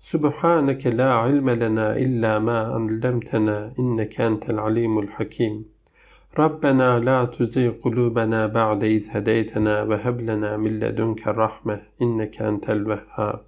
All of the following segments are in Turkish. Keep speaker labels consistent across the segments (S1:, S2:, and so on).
S1: Subhaneke la ilme lena illa ma allamtana inneke entel alimul hakim. Rabbena la tuzigh kulubena ba'de iz hedeytena ve heb lena min ledunke rahme inneke entel vehhab.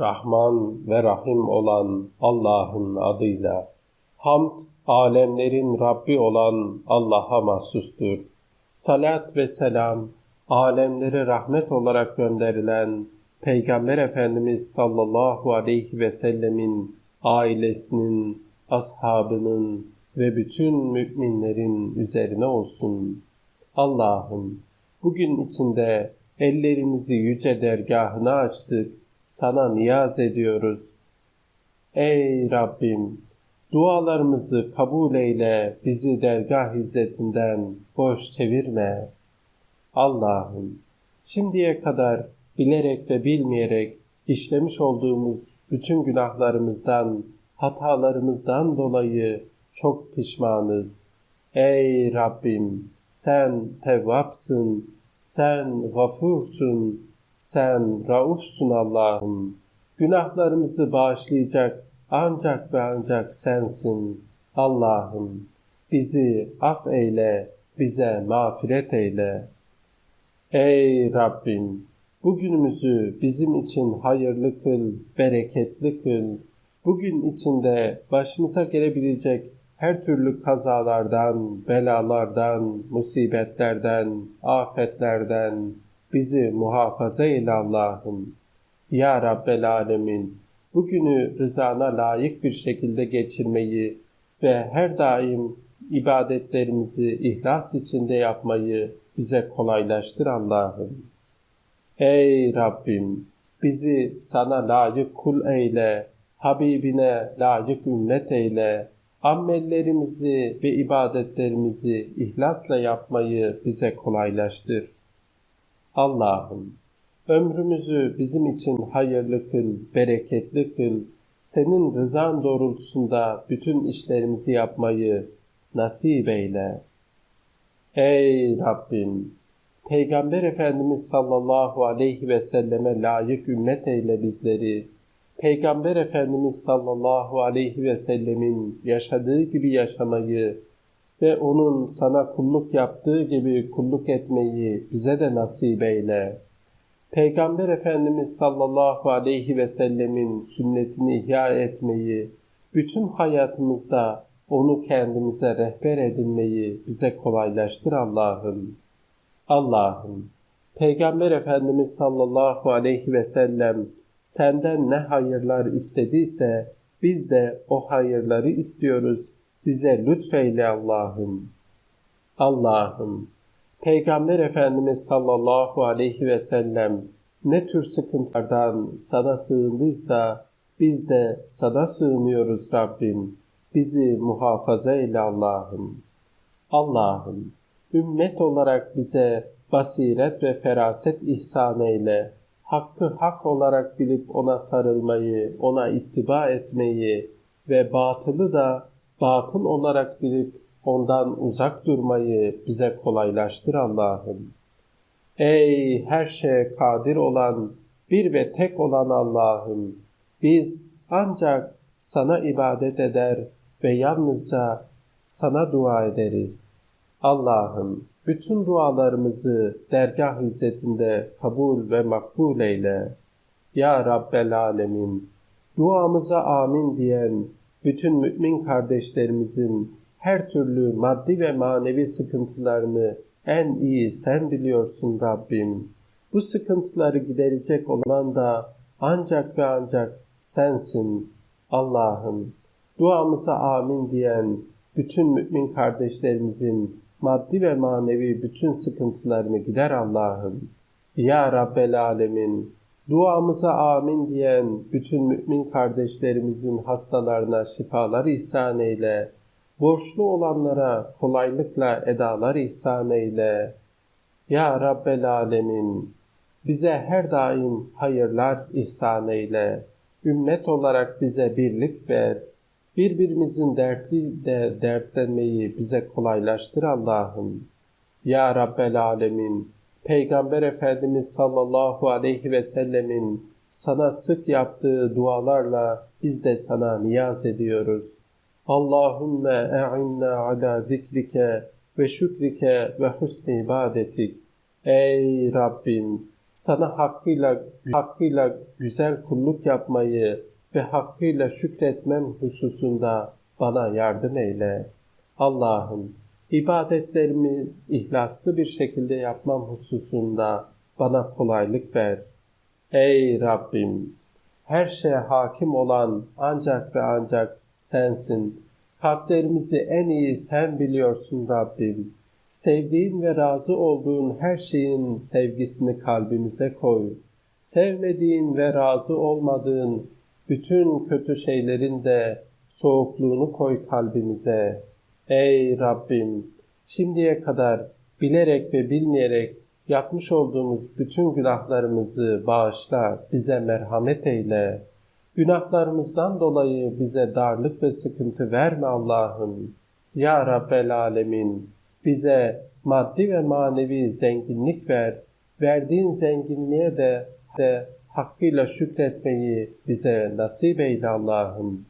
S1: Rahman ve Rahim olan Allah'ın adıyla hamd alemlerin Rabbi olan Allah'a mahsustur. Salat ve selam alemlere rahmet olarak gönderilen Peygamber Efendimiz sallallahu aleyhi ve sellemin ailesinin, ashabının ve bütün müminlerin üzerine olsun. Allah'ım bugün içinde ellerimizi yüce dergahına açtık, sana niyaz ediyoruz. Ey Rabbim! Dualarımızı kabul eyle, bizi dergah izzetinden boş çevirme. Allah'ım, şimdiye kadar bilerek ve bilmeyerek işlemiş olduğumuz bütün günahlarımızdan, hatalarımızdan dolayı çok pişmanız. Ey Rabbim, sen tevvapsın, sen gafursun, sen raufsun Allah'ım. Günahlarımızı bağışlayacak ancak ve ancak sensin. Allah'ım bizi af eyle, bize mağfiret eyle. Ey Rabbim, bugünümüzü bizim için hayırlı kıl, bereketli kıl. Bugün içinde başımıza gelebilecek her türlü kazalardan, belalardan, musibetlerden, afetlerden bizi muhafaza eyle Allah'ım. Ya Rabbel Alemin, bugünü rızana layık bir şekilde geçirmeyi ve her daim ibadetlerimizi ihlas içinde yapmayı bize kolaylaştır Allah'ım. Ey Rabbim! Bizi sana layık kul eyle, Habibine layık ümmet eyle, amellerimizi ve ibadetlerimizi ihlasla yapmayı bize kolaylaştır. Allah'ım! Ömrümüzü bizim için hayırlı kıl, bereketli kıl, senin rızan doğrultusunda bütün işlerimizi yapmayı nasip eyle. Ey Rabbim! Peygamber Efendimiz sallallahu aleyhi ve selleme layık ümmet eyle bizleri. Peygamber Efendimiz sallallahu aleyhi ve sellemin yaşadığı gibi yaşamayı ve onun sana kulluk yaptığı gibi kulluk etmeyi bize de nasip eyle. Peygamber Efendimiz sallallahu aleyhi ve sellemin sünnetini ihya etmeyi, bütün hayatımızda onu kendimize rehber edinmeyi bize kolaylaştır Allah'ım. Allah'ım, Peygamber Efendimiz sallallahu aleyhi ve sellem senden ne hayırlar istediyse biz de o hayırları istiyoruz. Bize lütfeyle Allah'ım. Allah'ım, Peygamber Efendimiz sallallahu aleyhi ve sellem ne tür sıkıntılardan sana sığındıysa biz de sana sığınıyoruz Rabbim. Bizi muhafaza eyle Allah'ım. Allah'ım, ümmet olarak bize basiret ve feraset ihsan eyle. Hakkı hak olarak bilip ona sarılmayı, ona ittiba etmeyi ve batılı da batıl olarak bilip ondan uzak durmayı bize kolaylaştır Allah'ım. Ey her şeye kadir olan, bir ve tek olan Allah'ım, biz ancak sana ibadet eder ve yalnızca sana dua ederiz. Allah'ım bütün dualarımızı dergah izzetinde kabul ve makbul eyle. Ya Rabbel Alemin, duamıza amin diyen bütün mümin kardeşlerimizin her türlü maddi ve manevi sıkıntılarını en iyi sen biliyorsun Rabbim. Bu sıkıntıları giderecek olan da ancak ve ancak sensin Allah'ım. Duamıza amin diyen bütün mümin kardeşlerimizin maddi ve manevi bütün sıkıntılarını gider Allah'ım. Ya Rabbel Alemin, Duamıza amin diyen bütün mümin kardeşlerimizin hastalarına şifalar ihsan eyle. Borçlu olanlara kolaylıkla edalar ihsan eyle. Ya Rabbel Alemin, bize her daim hayırlar ihsan eyle. Ümmet olarak bize birlik ver. Birbirimizin dertli de dertlenmeyi bize kolaylaştır Allah'ım. Ya Rabbel Alemin, Peygamber Efendimiz sallallahu aleyhi ve sellemin sana sık yaptığı dualarla biz de sana niyaz ediyoruz. Allahümme e'inna ala zikrike ve şükrike ve husni ibadetik. Ey Rabbim! Sana hakkıyla, hakkıyla güzel kulluk yapmayı ve hakkıyla şükretmem hususunda bana yardım eyle. Allah'ım ibadetlerimi ihlaslı bir şekilde yapmam hususunda bana kolaylık ver. Ey Rabbim! Her şeye hakim olan ancak ve ancak sensin. Kalplerimizi en iyi sen biliyorsun Rabbim. Sevdiğin ve razı olduğun her şeyin sevgisini kalbimize koy. Sevmediğin ve razı olmadığın bütün kötü şeylerin de soğukluğunu koy kalbimize. Ey Rabbim! Şimdiye kadar bilerek ve bilmeyerek yapmış olduğumuz bütün günahlarımızı bağışla, bize merhamet eyle. Günahlarımızdan dolayı bize darlık ve sıkıntı verme Allah'ım. Ya Rabbel Alemin, bize maddi ve manevi zenginlik ver. Verdiğin zenginliğe de, de hakkıyla şükretmeyi bize nasip eyle Allah'ım.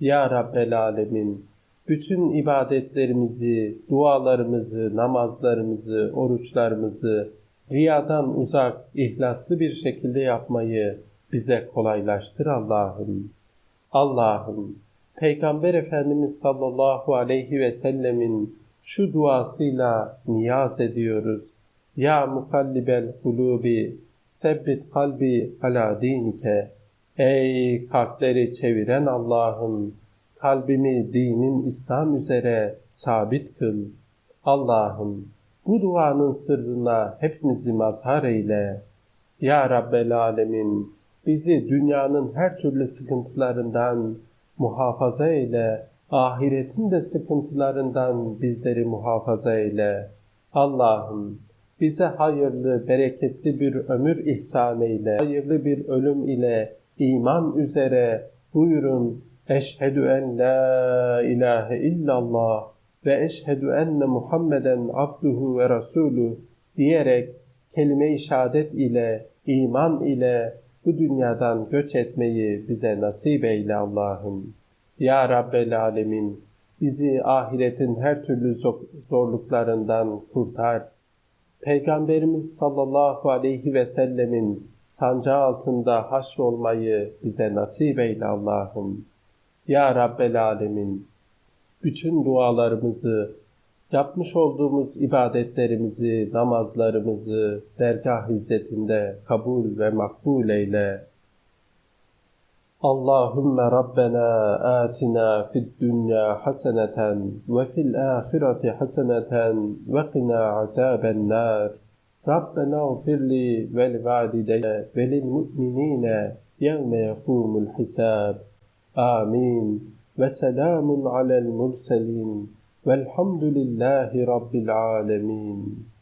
S1: Ya Rabbel Alemin, bütün ibadetlerimizi, dualarımızı, namazlarımızı, oruçlarımızı riyadan uzak, ihlaslı bir şekilde yapmayı bize kolaylaştır Allah'ım. Allah'ım, Peygamber Efendimiz sallallahu aleyhi ve sellemin şu duasıyla niyaz ediyoruz. Ya mukallibel kulubi, sebbit kalbi ala dinike. Ey kalpleri çeviren Allah'ım, kalbimi dinin İslam üzere sabit kıl. Allah'ım, bu duanın sırrına hepimizi mazhar eyle. Ya Rabbel Alemin, bizi dünyanın her türlü sıkıntılarından muhafaza eyle, ahiretin de sıkıntılarından bizleri muhafaza eyle. Allah'ım, bize hayırlı, bereketli bir ömür ihsan eyle, hayırlı bir ölüm ile iman üzere buyurun, Eşhedü en la ilahe illallah ve eşhedü enne Muhammeden abduhu ve rasulü diyerek kelime-i şehadet ile, iman ile bu dünyadan göç etmeyi bize nasip eyle Allah'ım. Ya Rabbel Alemin, bizi ahiretin her türlü zorluklarından kurtar. Peygamberimiz sallallahu aleyhi ve sellemin sancağı altında haşrolmayı bize nasip eyle Allah'ım. Ya Rabbel Alemin, bütün dualarımızı, yapmış olduğumuz ibadetlerimizi, namazlarımızı dergah izzetinde kabul ve makbul eyle. اللهم ربنا آتنا في الدنيا حسنة وفي الآخرة حسنة وقنا عذاب النار. ربنا اغفر لي ولوالدي وللمؤمنين يوم يقوم الحساب. آمين. وسلام على المرسلين. والحمد لله رب العالمين.